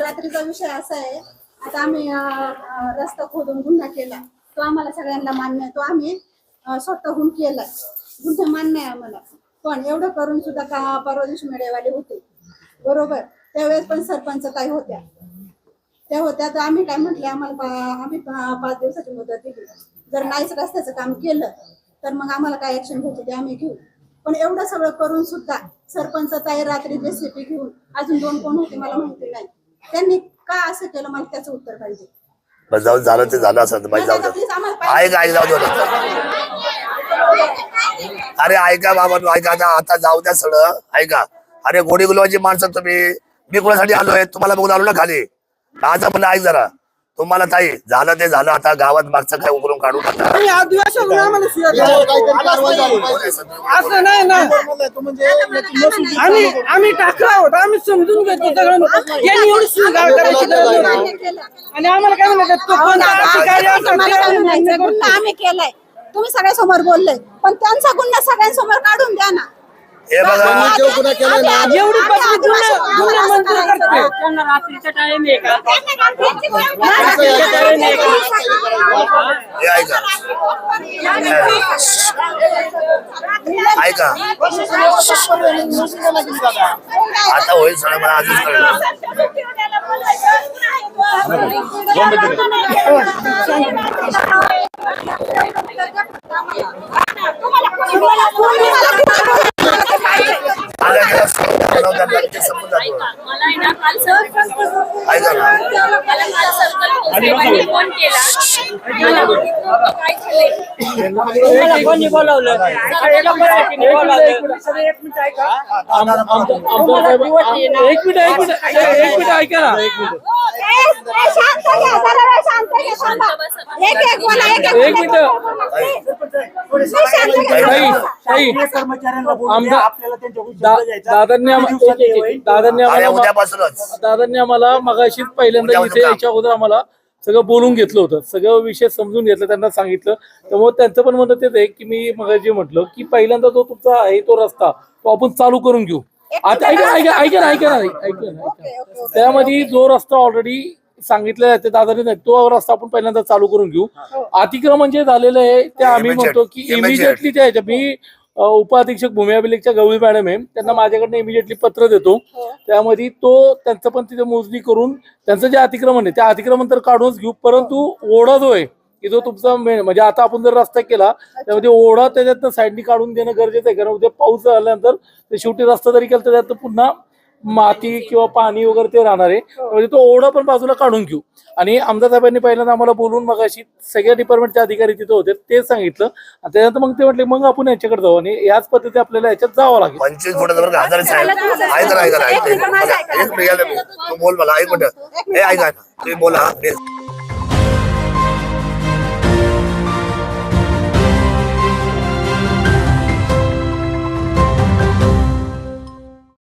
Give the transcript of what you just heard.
रात्रीचा विषय असा आहे. आता आम्ही रस्ता खोदून गुन्हा केला. तो आम्हाला सगळ्यांना मान्य आहे. तो आम्ही स्वतःहून केला. गुन्हा मान्य आहे आम्हाला. पण एवढं करून सुद्धा का परवा दिवशी मेळेवाले होते? बरोबर. त्यावेळेस पण सरपंच काही होत्या. त्या होत्या. तर आम्ही काय म्हटलं आम्हाला आम्ही पाच दिवसाची मुदत दिली. जर नाहीच रस्त्याचं काम केलं तर मग आम्हाला काय ऍक्शन घ्यायची ते आम्ही घेऊ. पण एवढं सगळं करून सुद्धा सरपंच ताई रात्री जेसीपी घेऊन अजून दोन कोण होते मला माहिती नाही. त्यांनी का असं केलं मला त्याचं उत्तर पाहिजे. बस जाऊ झालं ते झालं असं. जाऊ दे. प्लीज आम्हाला पाहिजे. ऐक ऐक जाऊ दे. अरे ऐका बाबा तू ऐका आता आता जाऊ द्या सगळं. ऐका. अरे गोडी गुलाबाची माणसं तुम्ही. मी कोणासाठी आलोय? तुम्हाला बघून आलो ना खाली. आता पण ऐक जरा. तुम्हाला ताई झालं ते झालं आता गावात मागचं काय उकरून काढू नका. आणि आदिवासी म्हणून आम्हाला शिव्या द्यायला. असं नाही. ना. आम्ही आम्ही टाकला आहोत. आम्ही समजून घेतो सगळं. यांनी एवढी शिवगाळ करायची गरज मान्य नाही. केलं. आणि आम्हाला काय म्हणतात तो कोणता अधिकारी असेल ते आम्ही मान्य म्हणायचं, करतो. गुन्हा आम्ही केलाय. तुम्ही सगळ्यासमोर बोलले. पण त्यांचा गुन्हा सगळ्यांसमोर काढून द्या ना. हे बघा. एवढी पद्धत जुनं- जुनं मंत्र करते. त्यांना रात्रीचा टाइम आहे का? हे ऐका. ऐका. आता होईल सगळं मला आजच कळलं. आल्या सगळं ते संपून जातो. मला आहे ना काल सर्कल ऐका ना? मला काल सर्कल साहेबांनी फोन केला. मला माहीत नव्हतं काय झालंय बोलावलं. एका मिनिट ऐका. एक मिनिट ना. एक दादांनी आम्हाला दादांनी आम्हाला मगाशीच पहिल्यांदा इथे. याच्या अगोदर आम्हाला सगळं बोलून घेतलं होतं. सगळं विषय समजून घेतलं त्यांना सांगितलं. त्यामुळे त्यांचं पण म्हणणं तेच आहे की मी मगाशी म्हटलं की पहिल्यांदा जो तुमचा आहे तो रस्ता तो आपण चालू करून घेऊ. आता ऐका ऐका ऐका ना ऐका ना ऐका ना. ऐका त्यामध्ये जो रस्ता ऑलरेडी सांगितलेला आहे ते दादाने नाही तो रस्ता आपण पहिल्यांदा चालू करून घेऊ. अतिक्रमण जे झालेलं आहे ते आम्ही. म्हणतो की. इमिजिएटली त्या ह्याच्या- मी अ, उपअधीक्षक भूमी अभिलेखच्या गवळी मॅडम आहे. त्यांना माझ्याकडनं इमिजिएटली पत्र देतो. त्यामध्ये तो त्यांचं पण तिथे मोजणी करून त्यांचं जे अतिक्रमण आहे त्या अतिक्रमण तर काढूनच घेऊ परंतु ओढा जो आहे की जो तुमचा मेन म्हणजे आता आपण जर रस्ता केला त्यामध्ये ओढा त्याच्यातनं साईडनी काढून देणं गरजेचं आहे. कारण उद्या पाऊस झाल्यानंतर ते शेवटी रस्ता जरी केला तर त्यात पुन्हा माती किंवा पाणी वगैरे ते राहणार आहे. म्हणजे तो ओढा पण बाजूला काढून घेऊ. आणि आमदार साहेबांनी पहिल्यांदा आम्हाला बोलून मग अशी सगळ्या डिपार्टमेंटचे अधिकारी तिथे होते ते सांगितलं. आणि त्यानंतर मग ते म्हटले मग आपण याच्याकडे जाऊ. आणि याच पद्धती आपल्याला याच्यात जावं लागेल. पंचवीस फुटाचं हजार साहेब. ऐका ना ऐका ऐका. एक बोल मला ऐक हे ऐका बोला हे